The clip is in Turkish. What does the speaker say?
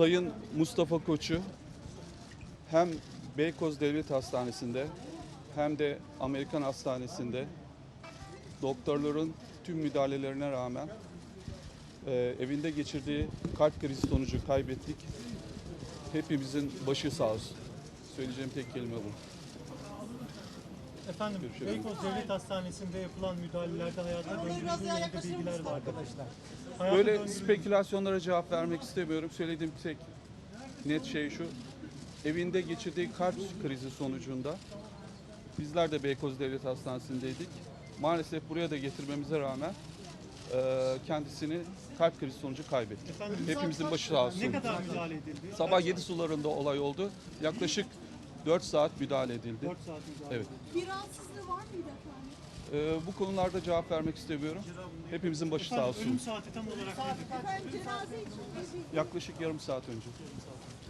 Sayın Mustafa Koç'u hem Beykoz Devlet Hastanesi'nde hem de Amerikan Hastanesi'nde doktorların tüm müdahalelerine rağmen e, evinde geçirdiği kalp krizi sonucu kaybettik. Hepimizin başı sağ olsun. Söyleyeceğim tek kelime bu. Efendim Görüşelim. Beykoz Devlet Hastanesi'nde yapılan müdahalelerde hayata döndürüldüğü yönünde bilgiler var. arkadaşlar. Hayata Böyle döndürüldüğü- spekülasyonlara cevap vermek istemiyorum. Söylediğim tek net şey şu. Evinde geçirdiği kalp krizi sonucunda bizler de Beykoz Devlet Hastanesi'ndeydik. Maalesef buraya da getirmemize rağmen e, kendisini kalp krizi sonucu kaybetti. Efendim, Hepimizin başı sağ olsun. Ne kadar müdahale edildi? Sabah 7 sularında olay oldu. Yaklaşık 4 saat müdahale edildi. 4 saat müdahale. Evet. Bir rahatsızlığı var mıydı efendim? E, bu konularda cevap vermek istemiyorum. Hepimizin başı sağ Efendim, ölüm olsun. saati tam olarak nedir? Efendim cenaze için bir Yaklaşık yarım saat önce.